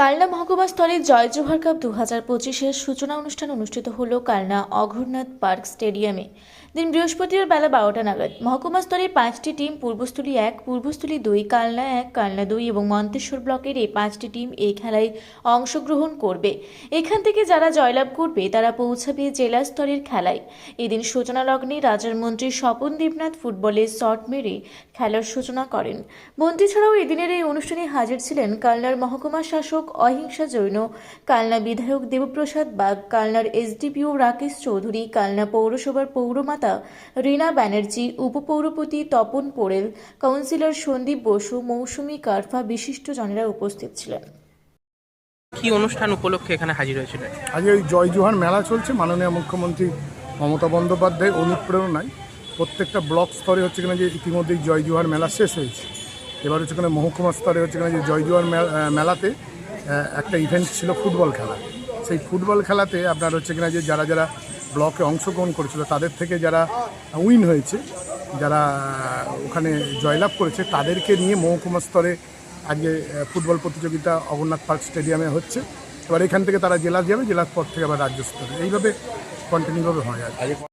কালনা মহকুমা স্তরে জয় জোহার কাপ দু হাজার পঁচিশের সূচনা অনুষ্ঠান অনুষ্ঠিত হল কালনা অঘরনাথ পার্ক স্টেডিয়ামে। দিন বৃহস্পতিবার বেলা বারোটা নাগাদ। মহকুমা স্তরে পাঁচটি টিম, পূর্বস্থলী এক, পূর্বস্থলী দুই, কালনা এক, কালনা দুই এবং মন্তেশ্বর ব্লকের এই পাঁচটি টিম এই খেলায় অংশগ্রহণ করবে। এখান থেকে যারা জয়লাভ করবে, তারা পৌঁছাবে জেলা স্তরের খেলায়। এদিন সূচনা লগ্নে রাজার মন্ত্রী স্বপন দেবনাথ ফুটবলে শট মেরে খেলার সূচনা করেন। মন্ত্রী ছাড়াও এদিনের এই অনুষ্ঠানে হাজির ছিলেন কালনার মহকুমা শাসক অহিংসা জৈন, কালনা বিধায়ক দেবপ্রসাদ বাগ, কালনার এসডিপিও রাকেশ চৌধুরী, কালনা পৌরসভার পৌরমাতা রীনা ব্যানার্জি উপপৌরপতি তপন পোড়েল কাউন্সিলর সন্দীপ বসু মৌসুমী কারফা বিশিষ্ট জনেরা উপস্থিত ছিলেন। কি অনুষ্ঠান উপলক্ষে এখানে হাজির হয়েছিলেন আজকে ওই জয় জোহার মেলা চলছে। মাননীয় মুখ্যমন্ত্রী মমতা বন্দ্যোপাধ্যায় অনুপ্রেরণায় প্রত্যেকটা ব্লক স্তরে হচ্ছে কিনা যে ইতিমধ্যেই জয় জোহার মেলা শেষ হয়েছে। এবার হচ্ছে কিনা মহকুমা স্তরে হচ্ছে কিনা যে জয় জোহার মেলাতে একটা ইভেন্ট ছিল ফুটবল খেলা। সেই ফুটবল খেলাতে আপনার হচ্ছে কিনা যে যারা যারা ব্লকে অংশগ্রহণ করেছিল, তাদের থেকে যারা উইন হয়েছে, যারা ওখানে জয়লাভ করেছে, তাদেরকে নিয়ে মহকুমা স্তরে আজকে ফুটবল প্রতিযোগিতা অগরনাথ পার্ক স্টেডিয়ামে হচ্ছে এবার এখান থেকে তারা জেলা যাবে, জেলার পর থেকে আবার রাজ্য স্তরে এইভাবে কন্টিনিউভাবে হয় আর।